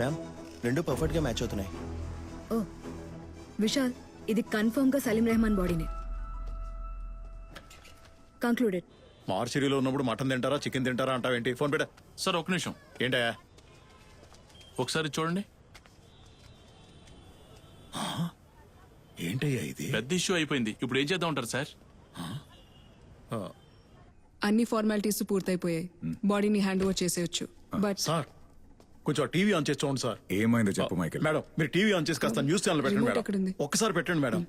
Ma'am రెండు పర్ఫెక్ట్గా match అవుతున్నాయి. ఓ విశాల్ ఇది కన్ఫర్మ్గా సలీం రెహమాన్ బాడీనే. కంక్లూడెడ్ మార్చిరీలో ఉన్నప్పుడు మటన్ తింటారా చికెన్ తింటారా అంటావేంటి? ఫోన్ పెట్ట. సార్ ఒక నిమిషం. ఏంటయ్యా? ఒకసారి చూడండి. ఏంటయ్యా ఇది? పెద్ద ఇష్యూ అయిపోయింది. ఇప్పుడు ఏం చేద్దాం ఉంటారు సార్? అన్ని ఫార్మాలిటీస్ పూర్తయిపోయాయి. బాడీని హ్యాండ్ ఓవర్ చేసేయచ్చు. బట్ సార్ కొంచెం టీవీ ఆన్ చేసి చూడండి సార్. ఏమైందో చెప్పు మైకేల్ మేడం మీరు టీవీ ఆన్ చేసి కాస్త న్యూస్ ఛానల్ పెట్టండి? మేడం. ఒక్కసారి పెట్టండి మేడం.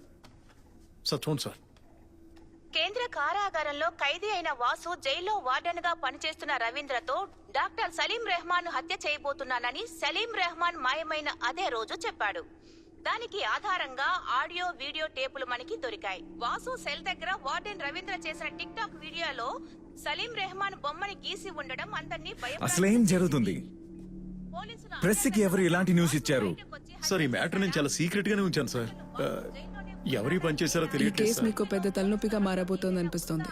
సార్ చూడండి సార్. కేంద్ర కారాగారంలో ఖైదీ అయిన వాసు జైల్లో వార్డెన్గా పనిచేస్తున్న రవీంద్రతో డాక్టర్ సలీం రెహమాన్ హత్య చేయబోతున్నానని సలీం రెహమాన్ మాయమైన అదే రోజు చెప్పాడు. దానికి ఆధారంగా ఆడియో వీడియో టేపులు మనకి దొరికాయి. వాసు సెల్ దగ్గర వార్డెన్ రవీంద్ర చేసిన టిక్ టాక్ వీడియోలో సలీం రెహమాన్ బొమ్మని గీసి ఉండడం అందరినీ అసలేం జరుగుతుంది? ప్రెస్కి ఎవరు ఇలాంటి న్యూస్ ఇచ్చారు? సార్ ఈ మ్యాటర్ నేను చాలా సీక్రెట్ గానే ఉంచాను సార్. ఎవరి పని చేశారో ఈ తెలియట్లేదు కేసు సార్. మీకు పెద్ద తలనొప్పిగా మారబోతోంది అనిపిస్తోంది.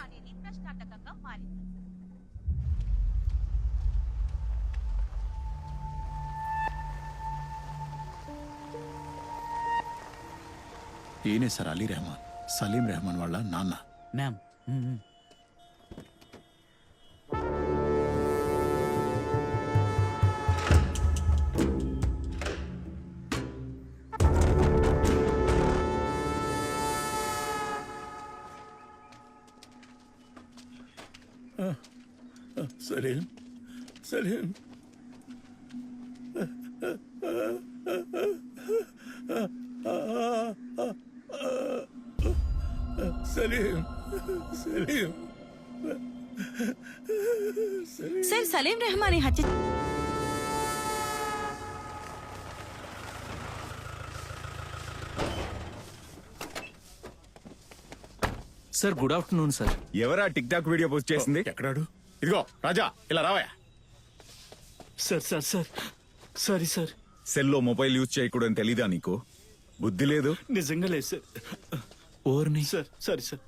ఈయనే సార్ అలీ రెహమాన్. సలీం రెహమాన్ వాళ్ళ నాన్న. Ma'am Ah, ah, Salim. Salim. Ah, ah, ah, ah, ah, ah, ah, ah, ah, Salim. Salim. Salim. Sel Salim Rehmani Hacı. Sir good afternoon sir. ఎవరా టిక్ టాక్ వీడియో పోస్ట్ చేసింది? ఎక్కడాడు? ఇదిగో రాజా ఇలా రావయ్యా. Sir sir sir. Sorry sir. సెల్లో mobile use చేయకూడదని తెలీదా నీకు? బుద్ధి లేదు? నిజంగా లేదు సార్. ఓర్ని. Sir sorry sir.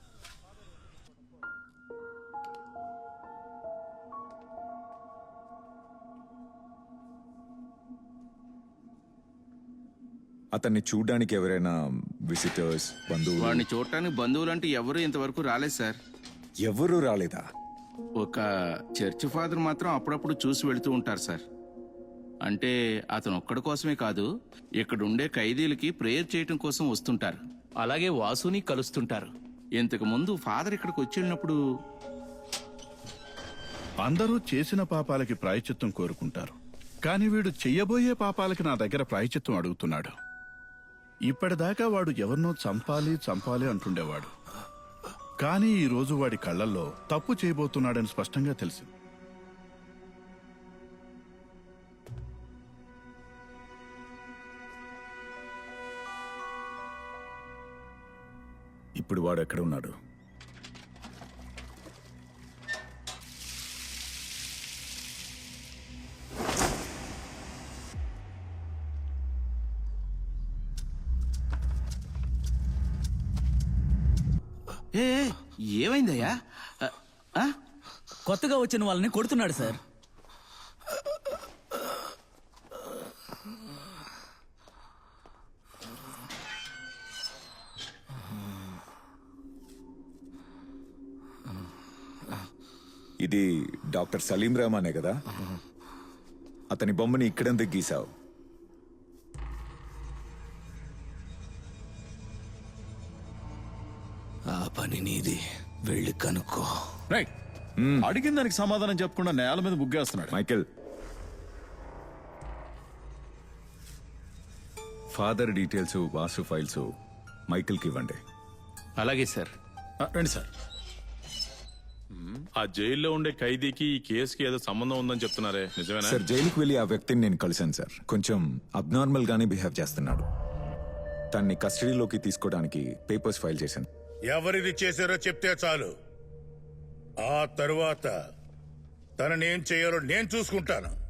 అతన్ని చూడడానికి ఎవరైనా విజిటర్స్ బంధువులు? వాడిని చూడటానికి బంధువులంటూ ఎవరు ఇంతవరకు రాలేదు సార్. ఎవరు రాలేదా? ఒక చర్చ్ ఫాదర్ మాత్రం అప్పుడప్పుడు చూసి వెళుతూ ఉంటారు సార్. అంటే అతను ఒక్కడి కోసమే కాదు ఇక్కడ ఉండే ఖైదీలకి ప్రేయర్ చేయటం కోసం వస్తుంటారు. అలాగే వాసుని కలుస్తుంటారు. ఇంతకు ముందు ఫాదర్ ఇక్కడికి వచ్చినప్పుడు అందరూ చేసిన పాపాలకి ప్రాయచిత్తం కోరుకుంటారు. కాని వీడు చెయ్యబోయే పాపాలకి నా దగ్గర ప్రాయచిత్తం అడుగుతున్నాడు. ఇప్పటిదాకా వాడు ఎవరినో చంపాలి చంపాలి అంటుండేవాడు. కానీ ఈరోజు వాడి కళ్ళల్లో తప్పు చేయబోతున్నాడని స్పష్టంగా తెలిసింది. ఇప్పుడు వాడు ఎక్కడ ఉన్నాడు? ఏమైందయ్యా? ఆ? కొత్తగా వచ్చిన వాళ్ళని కొడుతున్నాడు సార్. ఇది డాక్టర్ సలీం రహమానే కదా? అతని బొమ్మని ఇక్కడెందుకు గీసావు రైట్ అడిగిన దానికి సమాధానం చెప్పకుండా నేల మీద ముగ్గేస్తున్నాడు. Michael. Father details Vasu files మైకిల్కి ఇవ్వండి. అలాగే సార్. ఆ, రండి సార్. ఆ జైల్లో ఉండే ఖైదీకి ఈ కేసుకి ఏదో సంబంధం ఉందని చెప్తున్నారే. నిజమేనా? సార్ జైలుకి వెళ్ళి ఆ వ్యక్తిని నేను కలిశాను సార్. కొంచెం అబ్నార్మల్ గానే బిహేవ్ చేస్తున్నాడు. తన్ని కస్టడీలోకి తీసుకోవడానికి పేపర్స్ ఫైల్ చేశాను. ఎవరిది చేశారో చెప్తే చాలు. ఆ తరువాత తనని ఏం చేయాలో నేను చూసుకుంటాను.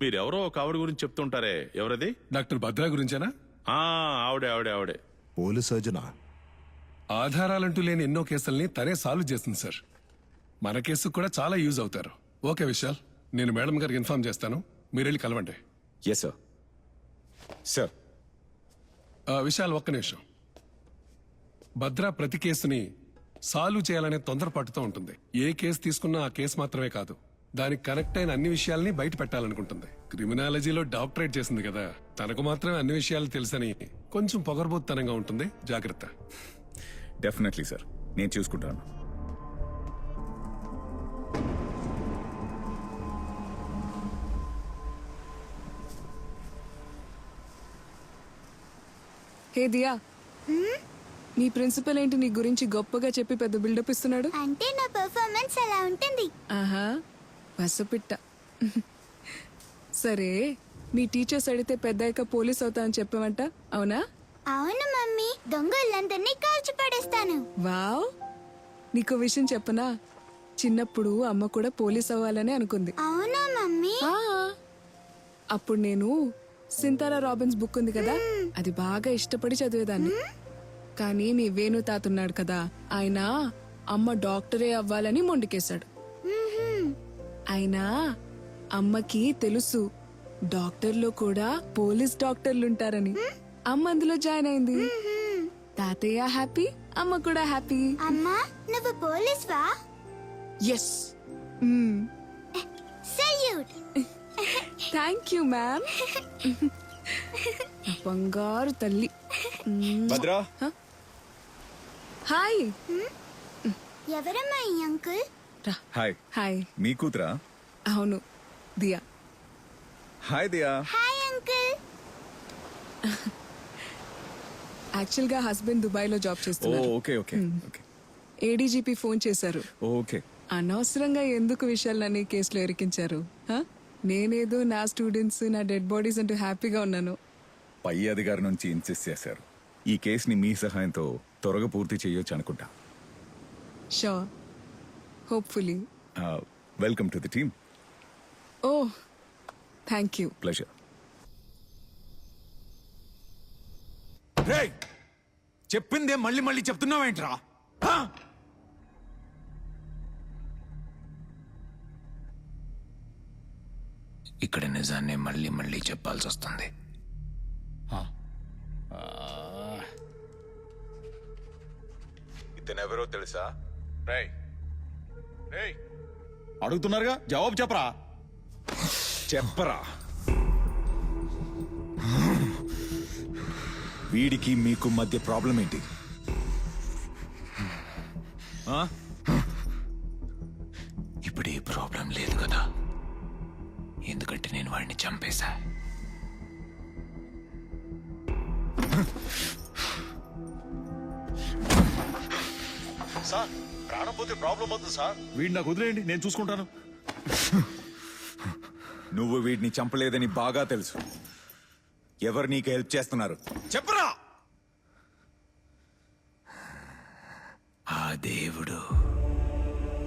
మీరెవరో ఒక ఆవిడ గురించి చెప్తుంటారే ఎవరది? డాక్టర్ భద్రా గురించేనా? ఆ ఆవిడే ఆవిడే ఆవిడే. పోలీస్ సర్జనా? ఆధారాలంటూ లేని ఎన్నో కేసుల్ని తనే సాల్వ్ చేస్తుంది సార్. మన కేసుకు కూడా చాలా యూజ్ అవుతారు. ఓకే విశాల్ నేను మేడం గారికి ఇన్ఫార్మ్ చేస్తాను. మీరు వెళ్ళి కలవండి. ఎస్ సార్ సార్ ఆ, విశాల్ ఒక్క నిమిషం. భద్ర ప్రతి కేసుని సాల్వ్ చేయాలనే తొందరపాటుతో ఉంటుంది. ఏ కేసు తీసుకున్నా ఆ కేసు మాత్రమే కాదు. దానికి కనెక్ట్ అయిన అన్ని విషయాల్ని బయట పెట్టాలనుకుంటుంది. క్రిమినాలజీలో డాక్టరేట్ చేసింది కదా. తనకు మాత్రమే అన్ని విషయాలు తెలుసని కొంచెం పొగరబోత్తనంగా ఉంటుంది. జాగ్రత్త. డెఫినెట్లీ సార్ నేను చూసుకుంటాను. హే దియా. నీ ప్రిన్సిపల్ ఏంటి నీ గురించి గొప్పగా చెప్పి పెద్ద బిల్డప్ ఇస్తున్నాడు? అంటే నా పర్ఫార్మెన్స్ అలా ఉంటుంది. ఆహా వసపిట్ట సరే మీ టీచర్స్ అడిగితే పెద్దాక పోలీస్ అవుతా అని చెప్పావంట అవునా? అవును మమ్మీ దొంగలందరినీ కాల్చి పడేస్తాను వావ్! నీకు విషయం చెప్పనా? చిన్నప్పుడు అమ్మ కూడా పోలీస్ అవ్వాలని అనుకుంది. అవునా మమ్మీ? ఆ, అప్పుడు నేను సింతారా రాబిన్స్ బుక్ ఉంది కదా అది బాగా ఇష్టపడి చదివేదాన్ని. కానీ మీ వేణు తాత ఉన్నాడు కదా. ఆయన అమ్మ డాక్టరే అవ్వాలని మొండికేశాడు. అయినా అమ్మకి తెలుసు డాక్టర్లో కూడా పోలీస్ డాక్టర్లు ఉంటారని అమ్మ అందులో జాయిన్ అయింది. తాతయ్య హ్యాపీ అమ్మ కూడా హ్యాపీ. అమ్మా నువ్వు పోలీస్ వా ఎస్. సల్యూట్. Thank you ma'am. బంగారు తల్లి. భద్రా. హాయ్. ఎవరమ్మా ఈ అంకుల్? హాయ్. హాయ్. మీ కూతురా? అవును Diya. Hi Diya. Hi uncle. యాక్చువల్గా హస్బెండ్ దుబాయ్లో జాబ్ ఓ చేస్తున్నారు okay okay okay. ADGP phone చేశారు. ఓకే. అనవసరంగా ఎందుకు విషయాలన్నీ కేసులో ఇరికించారు? హ? నేనేదో నా స్టూడెంట్స్ నా డెడ్ బాడీస్ అంటూ హ్యాపీగా ఉన్నాను. పై అధికారి నుంచి ఇన్సిస్ట్ చేశారు. ఈ కేసుని మీ సహాయంతో త్వరగా పూర్తి చేయొచ్చు అనుకుంటా. So hopefully welcome to the team oh thank you pleasure చెప్పిందే మళ్ళీ మళ్ళీ చెప్తున్నావేంట్రా? ఇక్కడ నిజాన్ని మళ్ళీ మళ్ళీ చెప్పాల్సి వస్తుంది ఇతనెవరో తెలుసా? అడుగుతున్నారుగా? జవాబు చెప్పరా? చెప్పరా. వీడికి మీకు మధ్య ప్రాబ్లం ఏంటి? ఆ? ఇప్పుడు ఈ ప్రాబ్లం లేదు కదా. ఎందుకంటే నేను వాడిని చంపేశా. సార్ ప్రాణం పోతే ప్రాబ్లం అవుతుంది సార్. వీడిని నాకు వదిలేయండి నేను చూసుకుంటాను. నువ్వు వీడిని చంపలేదని బాగా తెలుసు. ఎవరు నీకు హెల్ప్ చేస్తున్నారు? చెప్పరా! ఆ దేవుడు.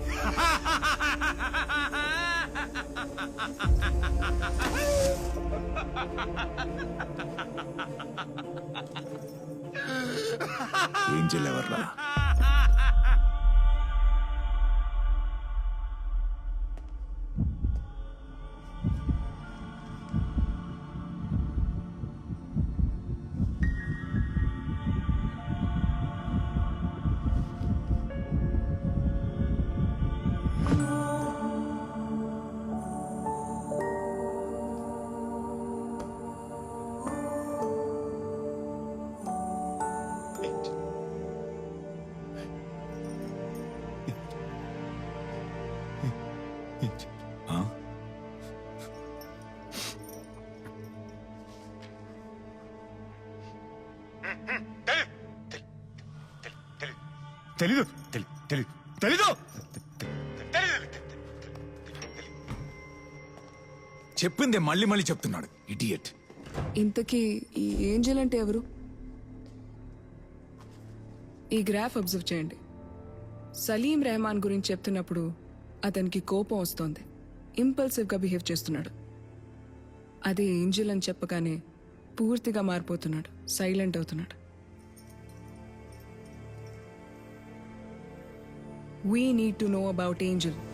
ఏంజల్ ఎవర్రా? తెలీదు. తెలీదు తెలీదు. చెప్పిందే మళ్ళీ మళ్ళీ చెప్తున్నాడు. ఇడియట్ ఇంతకీ ఈ ఏంజల్ అంటే ఎవరు? ఈ గ్రాఫ్ అబ్జర్వ్ చేయండి. సలీం రెహమాన్ గురించి చెప్తున్నప్పుడు అతనికి కోపం వస్తోంది. ఇంపల్సివ్గా బిహేవ్ చేస్తున్నాడు. అదే ఏంజల్ అని చెప్పగానే పూర్తిగా మారిపోతున్నాడు. సైలెంట్ అవుతున్నాడు. We need to know about Angel